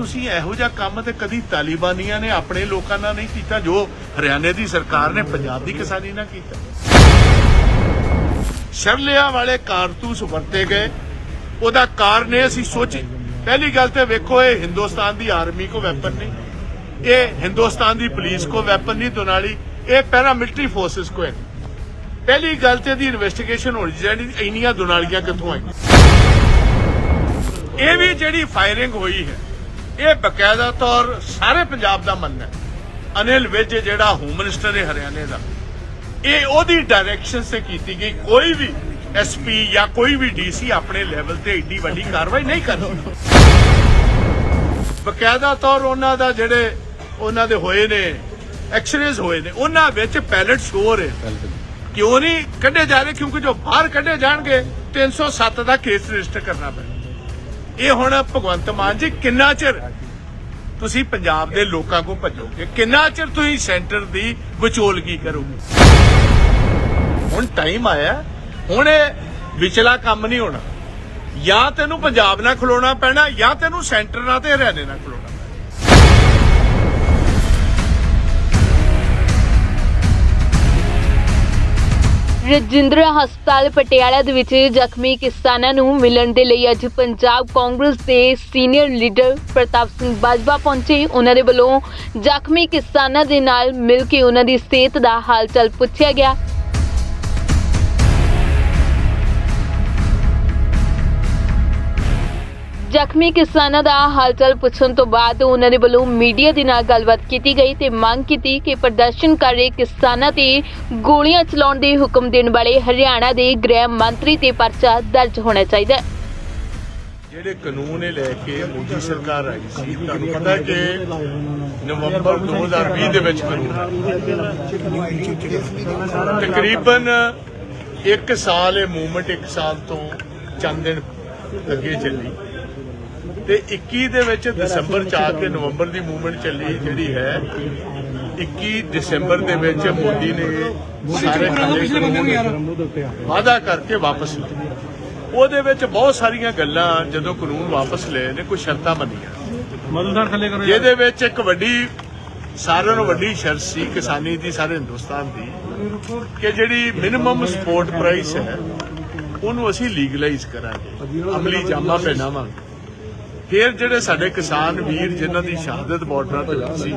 ਤੁਸੀਂ ਇਹੋ ਜਿਹਾ ਕੰਮ ਤੇ ਕਦੀ ਤਾਲਿਬਾਨੀਆਂ ਨੇ ਆਪਣੇ ਲੋਕਾਂ ਨਾਲ ਨਹੀਂ ਕੀਤਾ, ਜੋ ਹਰਿਆਣੇ ਦੀ ਸਰਕਾਰ ਨੇ, ਪੰਜਾਬ ਦੀ ਕਿਸਾਨੀ ਨਾਲ ਕੀਤਾ। ਸ਼ਰਲਿਆ ਵਾਲੇ ਕਾਰਤੂਸ ਵਰਤੇ ਗਏ। ਉਹਦਾ ਕਾਰਨ ਇਹ ਅਸੀਂ ਸੋਚੀ, ਪਹਿਲੀ ਗੱਲ ਤੇ ਵੇਖੋ, ਇਹ ਹਿੰਦੁਸਤਾਨ ਦੀ ਆਰਮੀ ਕੋ ਵੈਪਨ ਨਹੀਂ, ਇਹ ਹਿੰਦੁਸਤਾਨ ਦੀ ਪੁਲਿਸ ਕੋ ਵੈਪਨ ਨਹੀਂ, ਦੁਨਾਲੀ, ਇਹ ਪੈਰਾਮਿਲਟਰੀ ਫੋਰਸਸ ਕੋ ਹੈ। ਪਹਿਲੀ ਗੱਲ ਤੇ ਦੀ ਇਨਵੈਸਟੀਗੇਸ਼ਨ ਹੋਣੀ ਚਾਹੀਦੀ, ਇੰਨੀਆਂ ਦੁਨਾਲੀਆਂ ਕਿੱਥੋਂ ਆਈਆਂ? ਇਹ ਵੀ ਜਿਹੜੀ ਫਾਇਰਿੰਗ ਹੋਈ ਹੈ ਇਹ ਬਕਾਇਦਾ ਤੌਰ ਸਾਰੇ ਪੰਜਾਬ ਦਾ ਮੰਨਣਾ ਹੈ। ਅਨਿਲ ਵਿਜ ਜਿਹੜਾ ਹੋਮ ਮਿਨਿਸਟਰ ਹੈ ਹਰਿਆਣੇ ਦਾ ਇਹ ਉਹਦੀ ਡਾਇਰੈਕਸ਼ਨ ਸੇ ਕੀਤੀ ਗਈ ਕੋਈ ਵੀ ਐਸਪੀ ਜਾਂ ਕੋਈ ਵੀ ਡੀਸੀ ਆਪਣੇ ਲੈਵਲ ਤੇ ਏਡੀ ਵੱਡੀ ਕਾਰਵਾਈ ਨਹੀਂ ਕਰ ਸਕਦਾ। ਬਕਾਇਦਾ ਤੌਰ ਉਹਨਾਂ ਦਾ ਜਿਹੜੇ ਉਹਨਾਂ ਦੇ ਹੋਏ ਨੇ ਐਕਸਰੇਜ਼ ਹੋਏ ਨੇ ਉਹਨਾਂ ਵਿੱਚ ਪੈਲਟ ਸ਼ੋਰ ਹੈ ਕਿਉਂ ਨਹੀਂ ਕੱਢੇ ਜਾ ਰਹੇ? ਕਿਉਂਕਿ ਜੋ ਬਾਹਰ ਕੱਢੇ ਜਾਣਗੇ 307 ਦਾ ਕੇਸ ਰਜਿਸਟਰ ਕਰਨਾ ਪੈਣਾ। ਇਹ ਹੁਣ ਭਗਵੰਤ ਮਾਨ ਜੀ, ਕਿੰਨਾ ਚਿਰ ਤੁਸੀਂ ਪੰਜਾਬ ਦੇ ਲੋਕਾਂ ਕੋ ਭੱਜੋਗੇ? ਕਿੰਨਾ ਚਿਰ ਤੁਸੀਂ ਸੈਂਟਰ ਦੀ ਵਿਚੋਲਗੀ ਕਰੋਗੇ? ਹੁਣ ਟਾਈਮ ਆਇਆ। ਹੁਣ ਇਹ ਵਿਚਲਾ ਕੰਮ ਨਹੀਂ ਹੋਣਾ। ਜਾਂ ਤੈਨੂੰ ਪੰਜਾਬ ਨਾਲ ਖਲੋਣਾ ਪੈਣਾ, ਜਾਂ ਤੈਨੂੰ ਸੈਂਟਰ ਨਾਲ ਤੇ ਹਰਿਆਣੇ ਨਾਲ ਖਲੋਣਾ। ਰਜਿੰਦਰਾ ਹਸਪਤਾਲ ਪਟਿਆਲਾ ਦੇ ਵਿੱਚ ਜ਼ਖਮੀ ਕਿਸਾਨਾਂ ਨੂੰ ਮਿਲਣ ਦੇ ਲਈ ਅੱਜ ਪੰਜਾਬ ਕਾਂਗਰਸ ਦੇ ਸੀਨੀਅਰ ਲੀਡਰ ਪ੍ਰਤਾਪ ਸਿੰਘ ਬਾਜਵਾ ਪਹੁੰਚੇ। ਉਹਨਾਂ ਦੇ ਵੱਲੋਂ ਜ਼ਖਮੀ ਕਿਸਾਨਾਂ ਦੇ ਨਾਲ ਮਿਲ ਕੇ ਉਹਨਾਂ ਦੀ ਸਿਹਤ ਦਾ ਹਾਲ ਚਾਲ ਪੁੱਛਿਆ ਗਿਆ। ਜ਼ਖਮੀ ਕਿਸਾਨਾਂ ਦਾ ਹਾਲਚਾਲ ਪੁੱਛਣ ਤੋਂ ਬਾਅਦ ਉਹਨਾਂ ਦੇ ਵੱਲੋਂ ਮੀਡੀਆ ਦੇ ਨਾਲ ਗੱਲਬਾਤ ਕੀਤੀ ਗਈ ਤੇ ਮੰਗ ਕੀਤੀ ਕਿ ਪ੍ਰਦਰਸ਼ਨ ਕਰ ਰਹੇ ਕਿਸਾਨਾਂ ਤੇ ਗੋਲੀਆਂ ਚਲਾਉਣ ਦੇ ਹੁਕਮ ਦੇਣ ਵਾਲੇ ਹਰਿਆਣਾ ਦੇ ਗ੍ਰਹਿ ਮੰਤਰੀ ਤੇ ਪਰਚਾ ਦਰਜ ਹੋਣਾ ਚਾਹੀਦਾ ਹੈ। ਜਿਹੜੇ ਕਾਨੂੰਨ ਇਹ ਲੈ ਕੇ ਮੋਦੀ ਸਰਕਾਰ ਆਈ ਸੀ, ਤੁਹਾਨੂੰ ਪਤਾ ਕਿ ਨਵੰਬਰ 2020 ਦੇ ਵਿੱਚ ਕਾਨੂੰਨ ਤਕਰੀਬਨ 1 ਸਾਲ ਇਹ ਮੂਵਮੈਂਟ 1 ਸਾਲ ਤੋਂ ਚੰਦ ਦਿਨ ਅੱਗੇ ਚੱਲੀ। ਤੇ 21 ਦੇ ਵਿੱਚ ਦਸੰਬਰ ਚ ਆ ਕੇ ਨਵੰਬਰ ਦੀ ਮੂਵਮੈਂਟ ਚੱਲੀ ਜਿਹੜੀ ਹੈ 21 ਦਸੰਬਰ ਦੇ ਵਿੱਚ ਮੋਦੀ ਨੇ ਸਾਰੇ ਵਾਅਦਾ ਕਰਕੇ ਵਾਪਸ ਲਏ ਉਹਦੇ ਵਿੱਚ ਬਹੁਤ ਸਾਰੀਆਂ ਗੱਲਾਂ ਜਦੋਂ ਕਾਨੂੰਨ ਵਾਪਸ ਲਏ ਨੇ ਕੋਈ ਸ਼ਰਤਾਂ ਬਣੀਆਂ। ਮਦਦਦਾਰ ਥੱਲੇ ਕਰੋ ਜਿਹਦੇ ਵਿੱਚ ਇੱਕ ਵੱਡੀ, ਸਾਰਿਆਂ ਨੂੰ ਵੱਡੀ ਸ਼ਰਤ ਸੀ ਕਿਸਾਨੀ ਦੀ, ਸਾਰੇ ਹਿੰਦੁਸਤਾਨ ਦੀ, ਕਿ ਜਿਹੜੀ ਮਿਨੀਮਮ ਸਪੋਰਟ ਪ੍ਰਾਈਸ ਹੈ, ਉਹਨੂੰ ਅਸੀਂ ਲੀਗਲਾਈਜ਼ ਕਰਾਂਗੇ। ਅਮਲੀ ਜਾਮਾ ਪਹਿਨਾਵਾਂਗੇ। ਫਿਰ ਜਿਹੜੇ ਸਾਡੇ ਕਿਸਾਨ ਵੀਰ ਜਿਨ੍ਹਾਂ ਦੀ ਸ਼ਹਾਦਤ ਬਾਰਡਰਾਂ ਤੇ ਹੋਈ ਸੀ,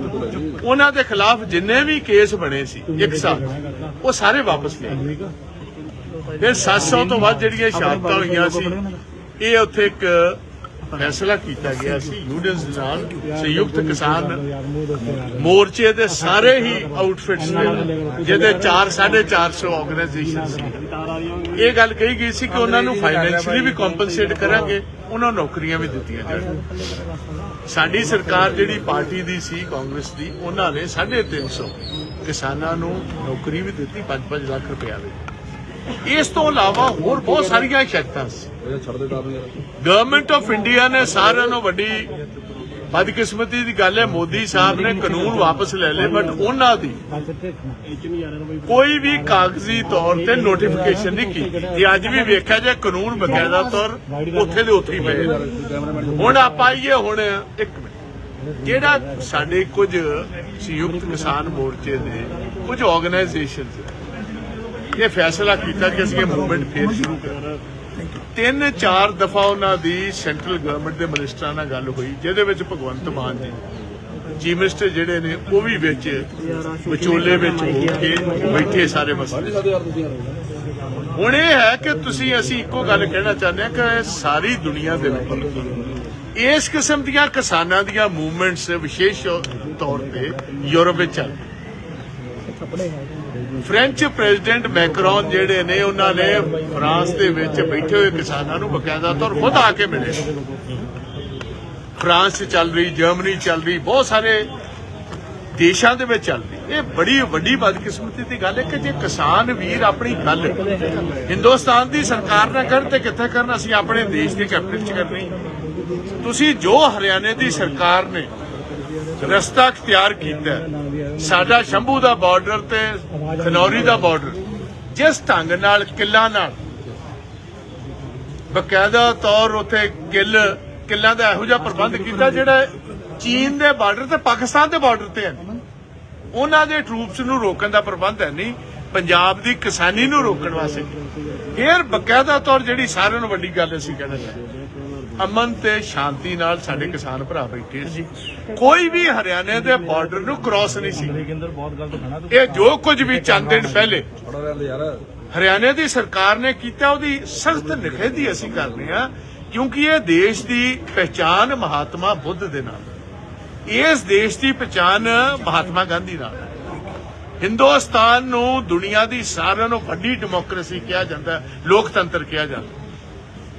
ਉਹਨਾਂ ਦੇ ਖਿਲਾਫ ਜਿੰਨੇ ਵੀ ਕੇਸ ਬਣੇ ਸੀ, ਇੱਕ ਸਾਲ, ਉਹ ਸਾਰੇ ਵਾਪਸ ਲਏ ਫਿਰ 700 ਤੋਂ ਵੱਧ ਜਿਹੜੀਆਂ ਸ਼ਹਾਦਤਾਂ ਹੋਈਆਂ ਸੀ, ਇਹ ਉੱਥੇ ਇੱਕ ਫੈਸਲਾ ਕੀਤਾ ਗਿਆ ਸੀ ਯੂਨੀਅਨਸ ਨਾਲ ਸੰਯੁਕਤ ਕਿਸਾਨ ਮੋਰਚੇ ਦੇ ਸਾਰੇ ਹੀ ਆਊਟਫਿਟਸ ਨੇ ਜਿਹਦੇ 4 450 ਆਰਗੇਨਾਈਜੇਸ਼ਨ ਸੀ ਇਹ ਗੱਲ ਕਹੀ ਗਈ ਸੀ ਕਿ ਉਹਨਾਂ ਨੂੰ ਫਾਈਨੈਂਸ਼ੀਅਲੀ ਵੀ ਕੰਪਨਸੇਟ ਕਰਾਂਗੇ ਉਹਨਾਂ ਨੌਕਰੀਆਂ ਵੀ ਦਿੱਤੀਆਂ ਜਾਣਗੀਆਂ ਸਾਡੀ ਸਰਕਾਰ ਜਿਹੜੀ ਪਾਰਟੀ ਦੀ ਸੀ ਕਾਂਗਰਸ ਦੀ ਉਹਨਾਂ ਨੇ 350 ਕਿਸਾਨਾਂ ਨੂੰ ਨੌਕਰੀ ਵੀ ਦਿੱਤੀ 5-5 ਲੱਖ ਰੁਪਏ ਦੇ ਇਸ ਤੋਂ ਇਲਾਵਾ ਹੋਰ ਬਹੁਤ ਸਾਰੀਆਂ ਸ਼ਰਤਾਂ ਸੀ। ਗਵਰਨਮੈਂਟ ਆਫ ਇੰਡੀਆ ਨੇ ਸਾਰਿਆਂ ਨੂੰ ਵੱਡੀ ਬਦਕਿਸਮਤੀ ਦੀ ਗੱਲ ਹੈ, ਮੋਦੀ ਸਾਹਿਬ ਨੇ ਕਾਨੂੰਨ ਵਾਪਸ ਲੈ ਲਏ ਬਟ ਉਹਨਾਂ ਦੀ ਕੋਈ ਵੀ ਕਾਗਜ਼ੀ ਤੌਰ ਤੇ ਨੋਟੀਫਿਕੇਸ਼ਨ ਨਹੀਂ ਕੀਤੀ। ਇਹ ਅੱਜ ਵੀ ਵੇਖਿਆ ਜੇ ਕਾਨੂੰਨ ਬਕਾਇਦਾ ਤੌਰ ਉੱਥੇ ਦੇ ਉੱਥੇ ਹੀ ਪਏ ਹੁਣ ਆਪਾਂ ਆਈਏ ਹੁਣ ਇੱਕ ਮਿੰਟ। ਜਿਹੜਾ ਸਾਡੇ ਕੁਝ ਸੰਯੁਕਤ ਕਿਸਾਨ ਮੋਰਚੇ ਦੇ ਕੁਝ ਆਰਗੇਨਾਈਜੇਸ਼ਨਸ ਇਹ ਫੈਸਲਾ ਕੀਤਾ ਕਿ ਅਸੀਂ ਇਹ ਮੂਵਮੈਂਟ ਫੇਰ ਸ਼ੁਰੂ ਕਰਾਂਗੇ। ਤਿੰਨ ਚਾਰ ਦਫਾ ਉਹਨਾਂ ਦੀ ਸੈਂਟਰਲ ਗਵਰਨਮੈਂਟ ਦੇ ਮਿਨਿਸਟਰਾਂ ਨਾਲ ਗੱਲ ਹੋਈ, ਜਿਹਦੇ ਵਿੱਚ ਭਗਵੰਤ ਮਾਨ ਜੀ ਚੀਫ ਮਿਨਿਸਟਰ ਜਿਹੜੇ ਨੇ, ਉਹ ਵੀ ਵਿੱਚ ਵਿਚੋਲੇ ਵਿੱਚ ਹੋ ਕੇ ਬੈਠੇ ਸਾਰੇ ਮਸਲੇ। ਹੁਣ ਇਹ ਹੈ ਕਿ ਤੁਸੀਂ, ਅਸੀਂ ਇੱਕੋ ਗੱਲ ਕਹਿਣਾ ਚਾਹੁੰਦੇ ਹਾਂ ਕਿ ਸਾਰੀ ਦੁਨੀਆ ਦੇ ਵਿੱਚ ਇਸ ਕਿਸਮ ਦੀਆਂ ਕਿਸਾਨਾਂ ਦੀਆਂ ਮੂਵਮੈਂਟਸ ਵਿਸ਼ੇਸ਼ ਤੌਰ ਤੇ ਯੂਰਪ ਵਿੱਚ ਚੱਲ ਫ੍ਰੈਂਚ ਪ੍ਰੈਜ਼ੀਡੈਂਟ ਮੈਕਰੋਨ ਜਿਹੜੇ ਨੇ, ਉਹਨਾਂ ਨੇ ਫਰਾਂਸ ਦੇ ਵਿੱਚ ਬੈਠੇ ਹੋਏ ਕਿਸਾਨਾਂ ਨੂੰ ਬਕਾਇਦਾ ਤੌਰ ਖੁਦ ਆ ਕੇ ਮਿਲੇ। ਫਰਾਂਸ ਚੱਲ ਰਹੀ ਜਰਮਨੀ ਚੱਲ ਰਹੀ, ਬਹੁਤ ਸਾਰੇ ਦੇਸ਼ਾਂ ਦੇ ਵਿੱਚ ਚੱਲ ਰਹੀ। ਇਹ ਬੜੀ ਵੱਡੀ ਬਦਕਿਸਮਤੀ ਦੀ ਗੱਲ ਹੈ ਕਿ ਜੇ ਕਿਸਾਨ ਵੀਰ ਆਪਣੀ ਗੱਲ ਹਿੰਦੁਸਤਾਨ ਦੀ ਸਰਕਾਰ ਨਾਲ ਕਰਨ ਤੇ ਕਿੱਥੇ ਕਰਨ, ਅਸੀਂ ਆਪਣੇ ਦੇਸ਼ ਦੇ ਕੈਪੀਟਲ 'ਚ ਕਰਨੀ। ਤੁਸੀਂ ਜੋ ਹਰਿਆਣੇ ਦੀ ਸਰਕਾਰ ਨੇ ਰਸਤਾ ਅਖਤਿਆਰ ਕੀਤਾ ਸਾਡਾ ਸ਼ੰਭੂ ਦਾ ਬਾਰਡਰ ਤੇ ਖਨੌਰੀ ਦਾ ਬਾਰਡਰ ਜਿਸ ਢੰਗ ਨਾਲ, ਕਿੱਲਾ ਨਾਲ। ਬਕਾਇਦਾ ਤੌਰ ਉਥੇ ਕਿੱਲ, ਕਿੱਲਾਂ ਦਾ ਇਹੋ ਜਿਹਾ ਪ੍ਰਬੰਧ ਕੀਤਾ ਜਿਹੜਾ ਚੀਨ ਦੇ ਬਾਰਡਰ ਤੇ ਪਾਕਿਸਤਾਨ ਦੇ ਬਾਰਡਰ ਤੇ ਹੈ। ਉਹਨਾਂ ਦੇ ਟਰੂਪਸ ਨੂੰ ਰੋਕਣ ਦਾ ਪ੍ਰਬੰਧ ਹੈ ਨਹੀਂ, ਪੰਜਾਬ ਦੀ ਕਿਸਾਨੀ ਨੂੰ ਰੋਕਣ ਵਾਸਤੇ। ਫੇਰ ਬਕਾਇਦਾ ਤੌਰ ਜਿਹੜੀ ਸਾਰਿਆਂ ਨੂੰ ਵੱਡੀ ਗੱਲ ਅਸੀਂ ਕਹਿਣਾ ਚਾਹੁੰਦੇ ਅਮਨ ਤੇ ਸ਼ਾਂਤੀ ਨਾਲ ਸਾਡੇ ਕਿਸਾਨ ਭਰਾ ਬੈਠੇ ਸੀ। ਕੋਈ ਵੀ ਹਰਿਆਣੇ ਦੇ ਬਾਰਡਰ ਨੂੰ ਕ੍ਰਾਸ ਨਹੀਂ ਸੀ। ਇਹ ਜੋ ਕੁਝ ਵੀ ਚੰਦ ਦਿਨ ਪਹਿਲੇ ਹਰਿਆਣੇ ਦੀ ਸਰਕਾਰ ਨੇ ਕੀਤਾ ਉਹਦੀ ਸਖਤ ਨਿਖੇਧੀ ਅਸੀਂ ਕਰਦੇ ਹਾਂ ਕਿਉਂਕਿ ਇਹ ਦੇਸ਼ ਦੀ ਪਹਿਚਾਨ ਮਹਾਤਮਾ ਬੁੱਧ ਦੇ ਨਾਲ। ਇਸ ਦੇਸ਼ ਦੀ ਪਹਿਚਾਨ ਮਹਾਤਮਾ ਗਾਂਧੀ ਨਾਲ ਹੈ। ਹਿੰਦੁਸਤਾਨ ਨੂੰ ਦੁਨੀਆ ਦੀ ਸਾਰਿਆਂ ਨਾਲੋਂ ਵੱਡੀ ਡੈਮੋਕ੍ਰੇਸੀ ਕਿਹਾ ਜਾਂਦਾ ਲੋਕਤੰਤਰ ਕਿਹਾ ਜਾਂਦਾ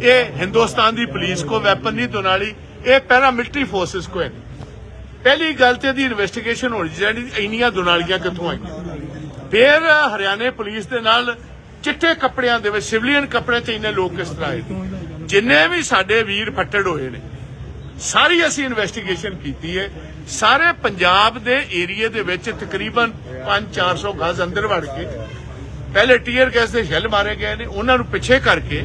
ਇਹ ਹਿੰਦੁਸਤਾਨ ਦੀ ਪੁਲਿਸ ਕੋ ਵੈਪਨ ਨਹੀਂ, ਦੁਨਾਲੀ, ਇਹ ਪੈਰਾ ਮਿਲਟਰੀ ਫੋਰਸਸ ਕੋ ਹੈ। ਪਹਿਲੀ ਗੱਲ ਤੇ ਦੀ ਇਨਵੈਸਟੀਗੇਸ਼ਨ ਹੋਣੀ ਚਾਹੀਦੀ ਇੰਨੀਆਂ ਦੁਨਾਲੀਆਂ ਕਿੱਥੋਂ ਆਈਆਂ? ਫਿਰ ਹਰਿਆਣੇ ਪੁਲਿਸ ਦੇ ਨਾਲ ਚਿੱਟੇ ਕੱਪੜਿਆਂ ਦੇ ਵਿੱਚ, ਸਿਵਲੀਅਨ ਕੱਪੜੇ ਚ ਇੰਨੇ ਲੋਕ ਕਿਸ ਤਰ੍ਹਾਂ ਆਏ? ਜਿੰਨੇ ਵੀ ਸਾਡੇ ਵੀਰ ਫੱਟੜ ਹੋਏ ਨੇ, ਸਾਰੀ ਅਸੀਂ ਇਨਵੈਸਟੀਗੇਸ਼ਨ ਕੀਤੀ ਹੈ। ਸਾਰੇ ਪੰਜਾਬ ਦੇ ਏਰੀਏ ਦੇ ਵਿੱਚ ਤਕਰੀਬਨ 5-400 ਗਜ਼ ਅੰਦਰ ਵੜ ਕੇ, ਪਹਿਲੇ ਟੀਅਰ ਗੈਸ ਦੇ ਸ਼ੈਲ ਮਾਰੇ ਗਏ ਨੇ, ਉਹਨਾਂ ਨੂੰ ਪਿੱਛੇ ਕਰਕੇ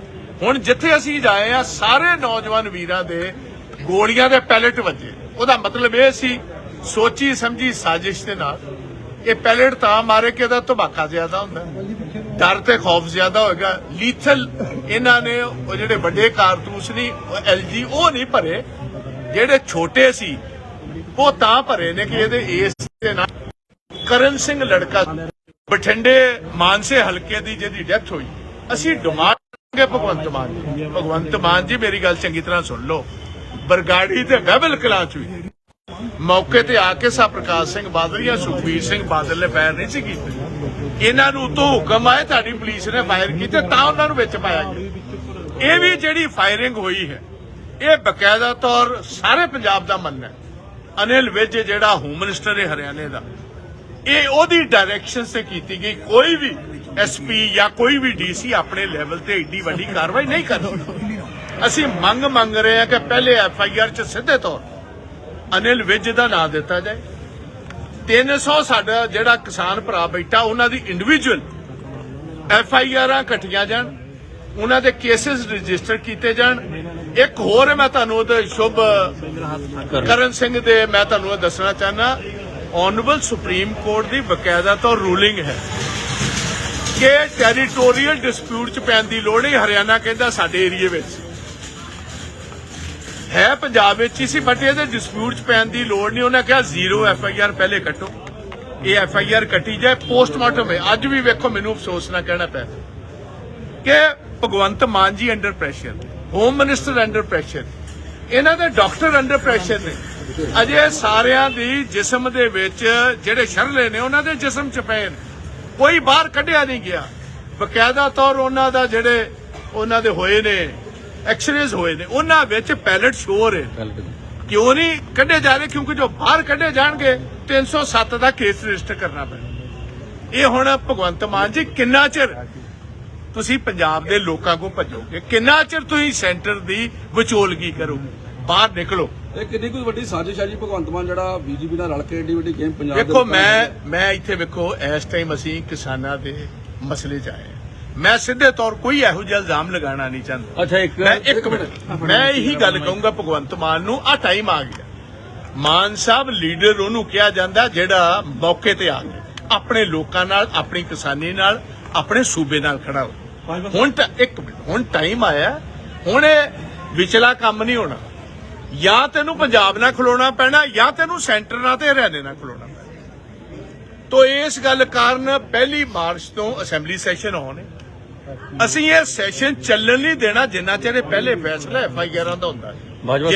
ਹੁਣ ਜਿੱਥੇ ਅਸੀਂ ਜਾਏ ਆ, ਸਾਰੇ ਨੌਜਵਾਨ ਵੀਰਾਂ ਦੇ ਗੋਲੀਆਂ ਦੇ ਪੈਲਟ ਵੱਜੇ। ਉਹਦਾ ਮਤਲਬ ਇਹ ਸੀ, ਸੋਚੀ ਸਮਝੀ ਸਾਜ਼ਿਸ਼ ਦੇ ਨਾਲ, ਇਹ ਪੈਲਟ ਤਾਂ ਮਾਰੇ ਕਿ ਇਹਦਾ ਧਮਾਕਾ ਜ਼ਿਆਦਾ ਹੁੰਦਾ। ਡਰ ਤੇ ਖੌਫ ਜ਼ਿਆਦਾ ਹੋਏਗਾ। ਲੀਥਲ ਇਹਨਾਂ ਨੇ, ਉਹ ਜਿਹੜੇ ਵੱਡੇ ਕਾਰਤੂਸ ਨਹੀਂ ਐਲਜੀ ਉਹ ਨਹੀਂ ਭਰੇ। ਜਿਹੜੇ ਛੋਟੇ ਸੀ, ਉਹ ਤਾਂ ਭਰੇ ਨੇ ਕਿ ਇਹਦੇ ਇਸ ਦੇ ਨਾਲ ਕਰਨ ਸਿੰਘ ਲੜਕਾ, ਬਠਿੰਡੇ ਮਾਨਸੇ ਹਲਕੇ ਦੀ ਜਿਹਦੀ ਡੈਥ ਹੋਈ। ਅਸੀਂ ਡਿਮਾਂਡ ਕਰਾਂਗੇ ਭਗਵੰਤ ਮਾਨ ਜੀ। ਭਗਵੰਤ ਮਾਨ ਜੀ, ਮੇਰੀ ਗੱਲ ਚੰਗੀ ਤਰ੍ਹਾਂ ਸੁਣ ਲਓ। ਬਰਗਾੜੀ ਤੇ ਬਹਿਬਲ ਕਲਾਂ ਚ ਵੀ ਮੌਕੇ ਤੇ ਆ ਕੇ ਸਾ ਪ੍ਰਕਾਸ਼ ਸਿੰਘ ਬਾਦਲ ਜਾਂ ਸੁਖਬੀਰ ਸਿੰਘ ਬਾਦਲ ਨੇ ਫਾਇਰ ਨਹੀਂ ਸੀ ਕੀਤੇ। ਇਹਨਾਂ ਨੂੰ ਉਤੋਂ ਹੁਕਮ ਆਏ, ਤੁਹਾਡੀ ਪੁਲਿਸ ਨੇ ਫਾਇਰ ਕੀਤੇ, ਤਾਂ ਉਹਨਾਂ ਨੂੰ ਵਿੱਚ ਪਾਇਆ ਗਿਆ। ਇਹ ਵੀ ਜਿਹੜੀ ਫਾਇਰਿੰਗ ਹੋਈ ਹੈ, ਇਹ ਬਕਾਇਦਾ ਤੌਰ ਸਾਰੇ ਪੰਜਾਬ ਦਾ ਮੰਨਣਾ ਹੈ। ਅਨਿਲ ਵਿਜ ਜਿਹੜਾ ਹੋਮ ਮਿਨਿਸਟਰ ਹੈ ਹਰਿਆਣੇ ਦਾ ਇਹ ਉਹਦੀ ਡਾਇਰੈਕਸ਼ਨ ਤੇ ਕੀਤੀ ਗਈ। ਕੋਈ ਵੀ ਐਸਪੀ ਜਾਂ ਕੋਈ ਵੀ ਡੀਸੀ ਆਪਣੇ ਲੈਵਲ ਤੇ ਏਡੀ ਵੱਡੀ ਕਾਰਵਾਈ ਨਹੀਂ ਕਰ ਸਕਦਾ। ਅਸੀਂ ਮੰਗ ਮੰਗ ਰਹੇ ਹਾਂ ਕਿ ਪਹਿਲੇ ਐਫ ਆਈ ਆਰ ਚ ਸਿੱਧੇ ਤੌਰ ਅਨਿਲ ਵਿਜ ਦਾ ਨਾਂ ਦਿੱਤਾ ਜਾਏ। 300 ਸਾਡਾ ਜਿਹੜਾ ਕਿਸਾਨ ਭਰਾ ਬੈਠਾ ਉਹਨਾਂ ਦੀ ਇੰਡੀਵਿਜੂਅਲ ਐਫ ਆਈ ਆਰਾਂ ਕੱਟੀਆਂ ਜਾਣ ਉਹਨਾਂ ਦੇ ਕੇਸਿਸ ਰਜਿਸਟਰ ਕੀਤੇ ਜਾਣ। ਇੱਕ ਹੋਰ ਹੈ ਮੈਂ ਤੁਹਾਨੂੰ ਉਹਦੇ ਸ਼ੁਭ ਕਰਨ। ਸਿੰਘ ਦੇ ਮੈਂ ਤੁਹਾਨੂੰ ਇਹ ਦੱਸਣਾ ਚਾਹਨਾ ਆਨਰੇਬਲ ਸੁਪਰੀਮ ਕੋਰਟ ਦੀ ਬਕਾਇਦਾ ਤੋਂ ਰੂਲਿੰਗ ਹੈ ਕਿ ਟੈਰੀਟੋਰੀਅਲ ਡਿਸਪਿਊਟ ਚ ਪੈਣ ਦੀ ਲੋੜ ਨਹੀਂ। ਹਰਿਆਣਾ ਕਹਿੰਦਾ ਸਾਡੇ ਏਰੀਏ ਵਿੱਚ। ਹੈ ਪੰਜਾਬ ਵਿੱਚ ਹੀ ਸੀ ਬਟ ਇਹਦੇ ਡਿਸਪਿਊਟ ਚ ਪੈਣ ਦੀ ਲੋੜ ਨਹੀਂ। ਉਹਨਾਂ ਕਿਹਾ ਜ਼ੀਰੋ ਐਫ ਆਈ ਆਰ ਪਹਿਲੇ ਕੱਟੋ। ਇਹ ਐਫ ਆਈ ਆਰ ਕੱਟੀ ਜਾਏ ਪੋਸਟਮਾਰਟਮ ਹੈ ਅੱਜ ਵੀ ਵੇਖੋ, ਮੈਨੂੰ ਅਫਸੋਸ ਨਾ ਕਹਿਣਾ ਪਿਆ ਕਿ Bhagwant Mann ji under pressure home minister under pressure ਇਹਨਾਂ ਦੇ ਡਾਕਟਰ ਅੰਡਰ ਪ੍ਰੈਸ਼ਰ ਨੇ। ਅਜੇ ਸਾਰਿਆਂ ਦੀ ਜਿਸਮ ਦੇ ਵਿੱਚ ਜਿਹੜੇ ਸ਼ਰਲੇ ਨੇ ਉਹਨਾਂ ਦੇ ਜਿਸਮ ਚ ਪਏ ਨੇ। ਕੋਈ ਬਾਹਰ ਕੱਢਿਆ ਨਹੀਂ ਗਿਆ। ਬਕਾਇਦਾ ਤੌਰ ਉਹਨਾਂ ਦਾ ਜਿਹੜੇ ਉਹਨਾਂ ਦੇ ਹੋਏ ਨੇ ਐਕਸਰੇਜ਼ ਹੋਏ ਨੇ ਉਹਨਾਂ ਵਿੱਚ ਪੈਲਟ ਸ਼ੋਰ ਹੈ ਕਿਉਂ ਨਹੀਂ ਕੱਢੇ ਜਾ ਰਹੇ? ਕਿਉਂਕਿ ਜੋ ਬਾਹਰ ਕੱਢੇ ਜਾਣਗੇ 307 ਦਾ ਕੇਸ ਰਜਿਸਟਰ ਕਰਨਾ ਪੈਣਾ। ਇਹ ਹੁਣ ਭਗਵੰਤ ਮਾਨ ਜੀ ਕਿੰਨਾ ਚਿਰ ਤੁਸੀਂ ਪੰਜਾਬ ਦੇ ਲੋਕਾਂ ਕੋ ਭਜੋਗੇ? ਕਿੰਨਾ ਚਿਰ ਤੁਸੀਂ ਸੈਂਟਰ ਦੀ ਵਿਚੋਲਗੀ ਕਰੋਗੇ? ਬਾਹਰ ਨਿਕਲੋ। ਇਹ ਕਿੰਨੀ ਕੁ ਵੱਡੀ ਸਾਜ਼ਿਸ਼ ਹੈ ਜੀ? ਭਗਵੰਤ ਮਾਨ ਜਿਹੜਾ ਬੀਜੇਪੀ ਨਾਲ ਰਲ ਕੇ ਏਡੀ ਵੱਡੀ ਗੇਮ ਪੰਜਾਬ ਦੇ ਵੇਖੋ ਮੈਂ ਮੈਂ ਇੱਥੇ ਵੇਖੋ ਇਸ ਟਾਈਮ ਅਸੀਂ ਕਿਸਾਨਾਂ ਦੇ ਮਸਲੇ 'ਚ ਆਏ। ਮੈਂ ਸਿੱਧੇ ਤੌਰ ਕੋਈ ਇਹੋ ਜਿਹਾ ਇਲਜ਼ਾਮ ਲਗਾਉਣਾ ਨਹੀਂ ਚਾਹੁੰਦਾ। ਅੱਛਾ ਇੱਕ ਮੈਂ ਇੱਕ ਮਿੰਟ। ਮੈਂ ਇਹੀ ਗੱਲ ਕਹੂੰਗਾ ਭਗਵੰਤ ਮਾਨ ਨੂੰ ਆ ਟਾਈਮ ਆ ਗਿਆ। ਮਾਨ ਸਾਹਿਬ ਲੀਡਰ ਉਹਨੂੰ ਕਿਹਾ ਜਾਂਦਾ ਜਿਹੜਾ ਮੌਕੇ ਤੇ ਆ ਗਿਆ। ਆਪਣੇ ਲੋਕਾਂ ਨਾਲ ਆਪਣੀ ਕਿਸਾਨੀ ਨਾਲ ਆਪਣੇ ਸੂਬੇ ਨਾਲ ਖੜਾ ਹੋ। ਹੁਣ ਤਾਂ ਇੱਕ ਮਿੰਟ ਹੁਣ ਟਾਈਮ ਆਇਆ। ਹੁਣ ਇਹ ਵਿਚਲਾ ਕੰਮ ਨਹੀਂ ਹੋਣਾ। ਜਾਂ ਤੈਨੂੰ ਪੰਜਾਬ ਨਾਲ ਖਲੋਣਾ ਪੈਣਾ ਜਾਂ ਤੈਨੂੰ ਸੈਂਟਰ ਨਾਲ ਤੇ ਹਰਿਆਣੇ ਨਾਲ ਖਲੋਣਾ ਪੈਣਾ। ਤੋ ਇਸ ਗੱਲ ਕਾਰਨ ਪਹਿਲੀ ਮਾਰਚ ਤੋਂ ਅਸੈਂਬਲੀ ਸੈਸ਼ਨ ਹੋਣੇ ਅਸੀਂ ਇਹ ਸੈਸ਼ਨ ਚੱਲਣ ਨਹੀਂ ਦੇਣਾ ਜਿੰਨਾ ਚਿਰ ਇਹ ਪਹਿਲੇ ਫੈਸਲਾ ਐਫ ਆਈ ਆਰਾਂ ਦਾ ਹੁੰਦਾ ਬਾਜਵਾ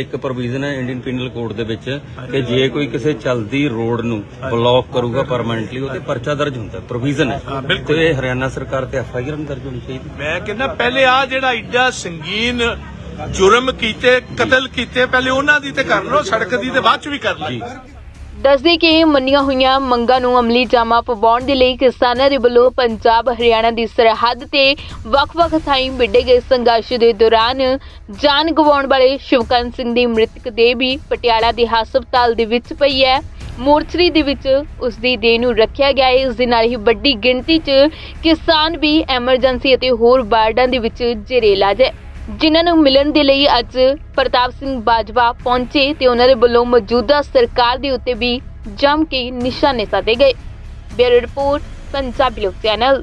ਇੱਕ ਪ੍ਰੋਵੀਜ਼ਨ ਹੈ ਇੰਡੀਅਨ ਪੀਨਲ ਕੋਡ ਦੇ ਵਿੱਚ ਕਿ ਜੇ ਕੋਈ ਕਿਸੇ ਚਲਦੀ ਰੋਡ ਨੂੰ ਬਲੌਕ ਕਰੂਗਾ ਪਰਮਨੈਂਟਲੀ ਉਹਤੇ ਪਰਚਾ ਦਰਜ ਹੁੰਦਾ ਪ੍ਰੋਵੀਜ਼ਨ ਹੈ। ਤੇ ਇਹ ਹਰਿਆਣਾ ਸਰਕਾਰ ਤੇ ਐਫ ਆਈ ਆਰ ਦਰਜ ਹੋਣੀ ਚਾਹੀਦੀ। ਮੈਂ ਕਹਿੰਦਾ ਪਹਿਲੇ ਆ ਜਿਹੜਾ ਇੱਡਾ ਸੰਗੀਨ ਜੁਰਮ ਕੀਤੇ ਕਤਲ ਕੀਤੇ ਪਹਿਲੇ ਉਹਨਾਂ ਦੀ ਤੇ ਕਰ ਲਓ ਸੜਕ ਦੀ ਤੇ ਬਾਅਦ ਚ ਵੀ ਕਰ ਲਈ ਦੱਸਦੇ ਕਿ ਮੰਨੀਆਂ ਹੋਈਆਂ ਮੰਗਾਂ ਨੂੰ ਅਮਲੀ ਜਾਮਾ ਪਵਾਉਣ ਦੇ ਲਈ ਕਿਸਾਨਾਂ ਦੇ ਵੱਲੋਂ ਪੰਜਾਬ ਹਰਿਆਣਾ ਦੀ ਸਰਹੱਦ ਤੇ ਵੱਖ-ਵੱਖ ਥਾਈਂ ਵਿੱਢੇ ਗਏ ਸੰਘਰਸ਼ ਦੇ ਦੌਰਾਨ ਜਾਨ ਗਵਾਉਣ ਵਾਲੇ ਸ਼ਿਵਕਰਨ ਸਿੰਘ ਦੀ ਮ੍ਰਿਤਕ ਦੇਹ ਵੀ ਪਟਿਆਲਾ ਦੇ ਹਸਪਤਾਲ ਦੇ ਵਿੱਚ ਪਈ ਹੈ। ਮੋਰਚਰੀ ਦੇ ਵਿੱਚ ਉਸ ਦੀ ਦੇਹ ਨੂੰ ਰੱਖਿਆ ਗਿਆ ਹੈ। ਇਸ ਦੇ ਨਾਲ ਹੀ ਵੱਡੀ ਗਿਣਤੀ 'ਚ ਕਿਸਾਨ ਵੀ ਐਮਰਜੈਂਸੀ ਅਤੇ ਹੋਰ ਵਾਰਡਾਂ ਦੇ ਵਿੱਚ ਜੇਰੇ ਇਲਾਜ ਹੈ। ਜਿਨ੍ਹਾਂ ਨੂੰ ਮਿਲਣ ਦੇ ਲਈ ਅੱਜ ਪ੍ਰਤਾਪ ਸਿੰਘ ਬਾਜਵਾ ਪਹੁੰਚੇ ਤੇ ਉਹਨਾਂ ਦੇ ਵੱਲੋਂ ਮੌਜੂਦਾ ਸਰਕਾਰ ਦੇ ਉੱਤੇ ਵੀ ਜੰਮ ਕੇ ਨਿਸ਼ਾਨੇ ਸਾਧੇ ਗਏ। ਬਿਊਰੋ ਰਿਪੋਰਟ, ਪੰਜਾਬੀ ਲੋਕ ਚੈਨਲ।